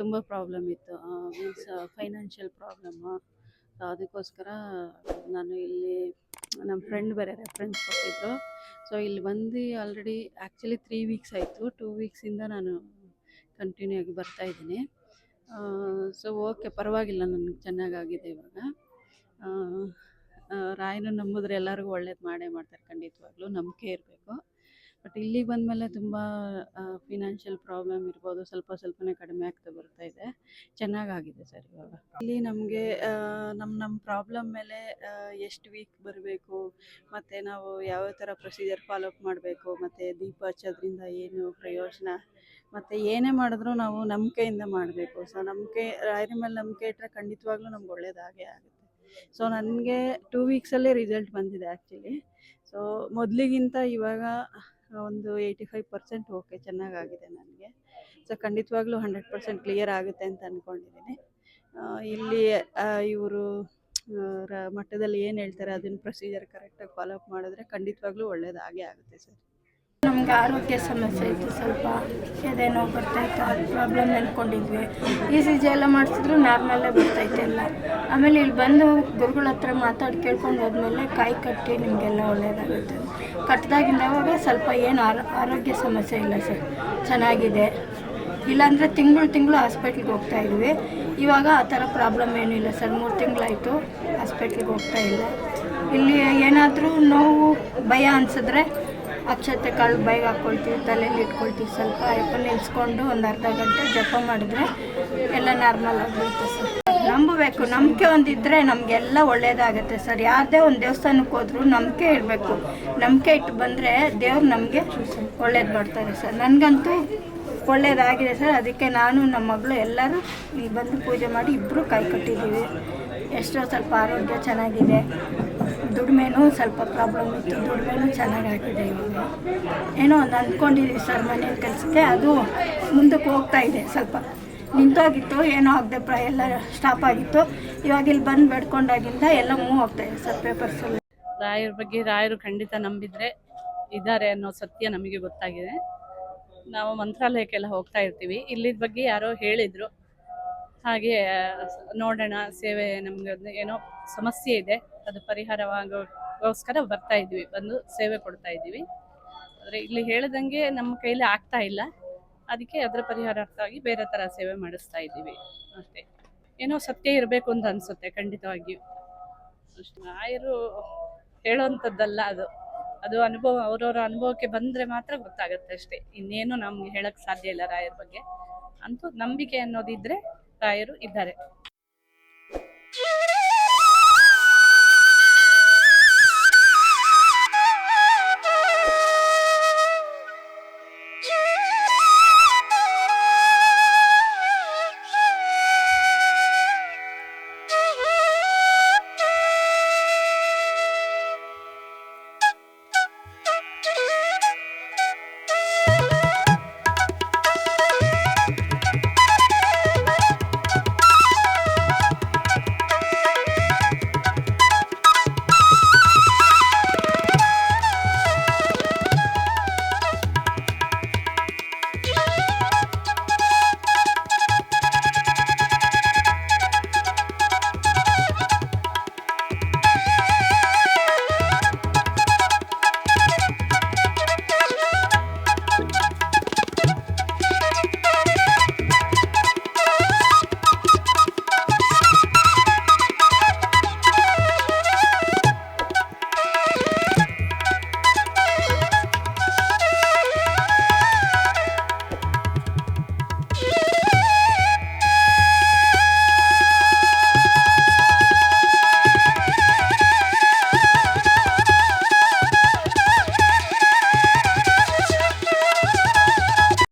ತುಂಬ ಪ್ರಾಬ್ಲಮ್ ಇತ್ತು. Means financial problem ಅದಕ್ಕೋಸ್ಕರ ನಾನು ಇಲ್ಲಿ ನಮ್ಮ ಫ್ರೆಂಡ್ ಬೇರೆ ರೆಫರೆನ್ಸ್ ಕೊಟ್ಟಿದ್ರು. ಸೊ ಇಲ್ಲಿ ಬಂದು ಆಲ್ರೆಡಿ ಆ್ಯಕ್ಚುಲಿ ತ್ರೀ ವೀಕ್ಸ್ ಆಯಿತು. ಟೂ ವೀಕ್ಸಿಂದ ನಾನು ಕಂಟಿನ್ಯೂ ಆಗಿ ಬರ್ತಾ ಇದ್ದೀನಿ. ಸೊ ಓಕೆ ಪರವಾಗಿಲ್ಲ ನನಗೆ ಚೆನ್ನಾಗಾಗಿದೆ ಇವಾಗ. ರಾಯನ ನಂಬಿದ್ರೆ ಎಲ್ಲರಿಗೂ ಒಳ್ಳೇದು ಮಾಡೇ ಮಾಡ್ತಾರೆ ಖಂಡಿತವಾಗ್ಲೂ. ನಂಬಿಕೆ ಇರಬೇಕು. ಬಟ್ ಇಲ್ಲಿಗೆ ಬಂದಮೇಲೆ ತುಂಬ ಫಿನಾನ್ಷಿಯಲ್ ಪ್ರಾಬ್ಲಮ್ ಇರ್ಬೋದು. ಸ್ವಲ್ಪ ಸ್ವಲ್ಪನೇ ಕಡಿಮೆ ಆಗ್ತಾ ಬರ್ತಾ ಇದೆ. ಚೆನ್ನಾಗಾಗಿದೆ ಸರ್ ಇವಾಗ. ಇಲ್ಲಿ ನಮಗೆ ನಮ್ಮ ನಮ್ಮ ಪ್ರಾಬ್ಲಮ್ ಮೇಲೆ ಎಷ್ಟು ವೀಕ್ ಬರಬೇಕು, ಮತ್ತು ನಾವು ಯಾವ ಥರ ಪ್ರೊಸೀಜರ್ ಫಾಲೋಅಪ್ ಮಾಡಬೇಕು, ಮತ್ತು ದೀಪ ಹಚ್ಚೋದ್ರಿಂದ ಏನು ಪ್ರಯೋಜನ, ಮತ್ತು ಏನೇ ಮಾಡಿದ್ರೂ ನಾವು ನಂಬಿಕೆಯಿಂದ ಮಾಡಬೇಕು. ಸೊ ನಂಬಿಕೆ ರಾಯರ ಮೇಲೆ ನಂಬಿಕೆ ಇಟ್ಟರೆ ಖಂಡಿತವಾಗ್ಲೂ ನಮ್ಗೆ ಒಳ್ಳೇದಾಗೇ ಆಗುತ್ತೆ. ಸೊ ನನಗೆ ಟೂ ವೀಕ್ಸಲ್ಲೇ ರಿಸಲ್ಟ್ ಬಂದಿದೆ ಆ್ಯಕ್ಚುಲಿ ಸೊ ಮೊದಲಿಗಿಂತ ಇವಾಗ ಒಂದು ಏಯ್ಟಿ ಫೈವ್ ಪರ್ಸೆಂಟ್ ಓಕೆ ಚೆನ್ನಾಗಾಗಿದೆ ನನಗೆ. ಸೊ ಖಂಡಿತವಾಗ್ಲೂ ಹಂಡ್ರೆಡ್ ಪರ್ಸೆಂಟ್ ಕ್ಲಿಯರ್ ಆಗುತ್ತೆ ಅಂತ ಅಂದ್ಕೊಂಡಿದ್ದೀನಿ ಇಲ್ಲಿ ಇವರು ಮಟ್ಟದಲ್ಲಿ ಏನು ಹೇಳ್ತಾರೆ ಅದನ್ನು ಪ್ರೊಸೀಜರ್ ಕರೆಕ್ಟಾಗಿ ಫಾಲೋ ಅಪ್ ಮಾಡಿದ್ರೆ ಖಂಡಿತವಾಗ್ಲೂ ಒಳ್ಳೇದಾಗೇ ಆಗುತ್ತೆ ಸರ್. ನಮ್ಗೆ ಆರೋಗ್ಯ ಸಮಸ್ಯೆ ಇತ್ತು ಸ್ವಲ್ಪ. ಎದೆ ನೋವು ಬರ್ತಾಯಿತ್ತು ಅದು ಪ್ರಾಬ್ಲಮ್ ನೆನ್ಕೊಂಡಿದ್ವಿ ಇ ಸಿ ಜಿ ಎಲ್ಲ ಮಾಡಿಸಿದ್ರು ನಾರ್ಮಲ್ಲೇ ಬರ್ತೈತೆ ಎಲ್ಲ. ಆಮೇಲೆ ಇಲ್ಲಿ ಬಂದು ಗುರುಗಳ ಹತ್ರ ಮಾತಾಡಿ ಕೇಳ್ಕೊಂಡು ಹೋದ್ಮೇಲೆ ಕಾಯಿ ಕಟ್ಟಿ ನಿಮಗೆಲ್ಲ ಒಳ್ಳೆಯದಾಗುತ್ತೆ ಕಟ್ಟಿದಾಗಿಂದ ಅವಾಗ ಸ್ವಲ್ಪ ಏನು ಆರೋ, ಆರೋಗ್ಯ ಸಮಸ್ಯೆ ಇಲ್ಲ ಸರ್. ಚೆನ್ನಾಗಿದೆ. ಇಲ್ಲಾಂದರೆ ತಿಂಗಳು ತಿಂಗಳು ಹಾಸ್ಪಿಟ್ಲಿಗೆ ಹೋಗ್ತಾ ಇದ್ವಿ. ಇವಾಗ ಆ ಥರ ಪ್ರಾಬ್ಲಮ್ ಏನಿಲ್ಲ ಸರ್. ಮೂರು ತಿಂಗಳಾಯಿತು ಹಾಸ್ಪಿಟ್ಲಿಗೆ ಹೋಗ್ತಾ ಇಲ್ಲ. ಇಲ್ಲಿ ಏನಾದರೂ ನೋವು, ಭಯ ಅನಿಸಿದ್ರೆ ಅಕ್ಷತೆ ಕಾಳು ಬೈಗೆ ಹಾಕ್ಕೊಳ್ತೀವಿ ತಲೆಯಲ್ಲಿ ಇಟ್ಕೊಳ್ತೀವಿ ಸ್ವಲ್ಪ. ಅಯ್ಯಪ್ಪ ನಿಲ್ಸ್ಕೊಂಡು ಒಂದು ಅರ್ಧ ಗಂಟೆ ಜಪ ಮಾಡಿದ್ರೆ ಎಲ್ಲ ನಾರ್ಮಲ್ ಆಗಿಬಿಡುತ್ತೆ ಸರ್. ನಂಬಬೇಕು, ನಂಬಿಕೆ ಒಂದಿದ್ರೆ ನಮಗೆಲ್ಲ ಒಳ್ಳೇದಾಗುತ್ತೆ ಸರ್. ಯಾವುದೇ ಒಂದು ದೇವಸ್ಥಾನಕ್ಕೆ ಹೋದ್ರೂ ನಂಬಿಕೆ ಇರಬೇಕು. ನಂಬಿಕೆ ಇಟ್ಟು ಬಂದರೆ ದೇವ್ರು ನಮಗೆ ಒಳ್ಳೇದು ಮಾಡ್ತಾರೆ ಸರ್. ನನಗಂತೂ ಒಳ್ಳೇದಾಗಿದೆ ಸರ್. ಅದಕ್ಕೆ ನಾನು ನಮ್ಮ ಮಗಳು ಎಲ್ಲರೂ ಇಲ್ಲಿ ಬಂದು ಪೂಜೆ ಮಾಡಿ ಇಬ್ಬರು ಕೈ ಕಟ್ಟಿದ್ದೀವಿ. ಎಷ್ಟೋ ಸ್ವಲ್ಪ ಆರೋಗ್ಯ ಚೆನ್ನಾಗಿದೆ. ದುಡಿಮೆನೂ ಸ್ವಲ್ಪ ಪ್ರಾಬ್ಲಮ್ ಇತ್ತು. ದುಡಿಮೆನೂ ಚೆನ್ನಾಗಾಗಿದೆ ಇವಾಗ. ಏನೋ ಒಂದು ಅಂದ್ಕೊಂಡಿದ್ದೀವಿ ಸರ್ ಮನೆ ಕೆಲಸಕ್ಕೆ. ಅದು ಮುಂದಕ್ಕೆ ಹೋಗ್ತಾ ಇದೆ ಸ್ವಲ್ಪ. ನಿಂತೋಗಿತ್ತು, ಏನೋ ಆಗದೆ ಪ್ರ, ಎಲ್ಲ ಸ್ಟಾಪ್ ಆಗಿತ್ತು. ಇವಾಗ ಇಲ್ಲಿ ಬಂದು ಬೇಡ್ಕೊಂಡಾಗಿಂದ ಎಲ್ಲ ಮೂವ್ ಆಗ್ತಾ ಇದೆ ಸರ್ ಪೇಪರ್ಸ್ ರಾಯರ ಬಗ್ಗೆ ರಾಯರು ಖಂಡಿತ ನಂಬಿದ್ರೆ ಇದ್ದಾರೆ ಅನ್ನೋ ಸತ್ಯ ನಮಗೆ ಗೊತ್ತಾಗಿದೆ. ನಾವು ಮಂತ್ರಾಲಯಕ್ಕೆಲ್ಲ ಹೋಗ್ತಾ ಇರ್ತೀವಿ. ಇಲ್ಲಿದ ಬಗ್ಗೆ ಯಾರೋ ಹೇಳಿದ್ರು. ಹಾಗೆ ನೋಡೋಣ, ಸೇವೆ ನಮ್ಗೆ ಏನೋ ಸಮಸ್ಯೆ ಇದೆ. ಅದು ಪರಿಹಾರವಾಗೋಸ್ಕರ ಬರ್ತಾ ಇದ್ವಿ ಬಂದು ಸೇವೆ ಕೊಡ್ತಾ ಇದ್ದೀವಿ. ಆದರೆ ಇಲ್ಲಿ ಹೇಳ್ದಂಗೆ ನಮ್ಮ ಕೈಲಿ ಆಗ್ತಾ ಇಲ್ಲ. ಅದಕ್ಕೆ ಅದರ ಪರಿಹಾರಾರ್ಥವಾಗಿ ಬೇರೆ ಥರ ಸೇವೆ ಮಾಡಿಸ್ತಾ ಇದ್ದೀವಿ. ಅಷ್ಟೇ ಏನೋ ಸತ್ಯ ಇರಬೇಕು ಅಂತ ಅನಿಸುತ್ತೆ, ಖಂಡಿತವಾಗಿಯೂ. ರಾಯರು ಹೇಳೋವಂಥದ್ದಲ್ಲ ಅದು. ಅದು ಅನುಭವ, ಅವರವರ ಅನುಭವಕ್ಕೆ ಬಂದರೆ ಮಾತ್ರ ಗೊತ್ತಾಗುತ್ತೆ ಅಷ್ಟೇ. ಇನ್ನೇನು ನಮ್ಗೆ ಹೇಳಕ್ಕೆ ಸಾಧ್ಯ ಇಲ್ಲ ರಾಯರ ಬಗ್ಗೆ. ಅಂತೂ ನಂಬಿಕೆ ಅನ್ನೋದಿದ್ರೆ ರಾಯರು ಇದ್ದಾರೆ.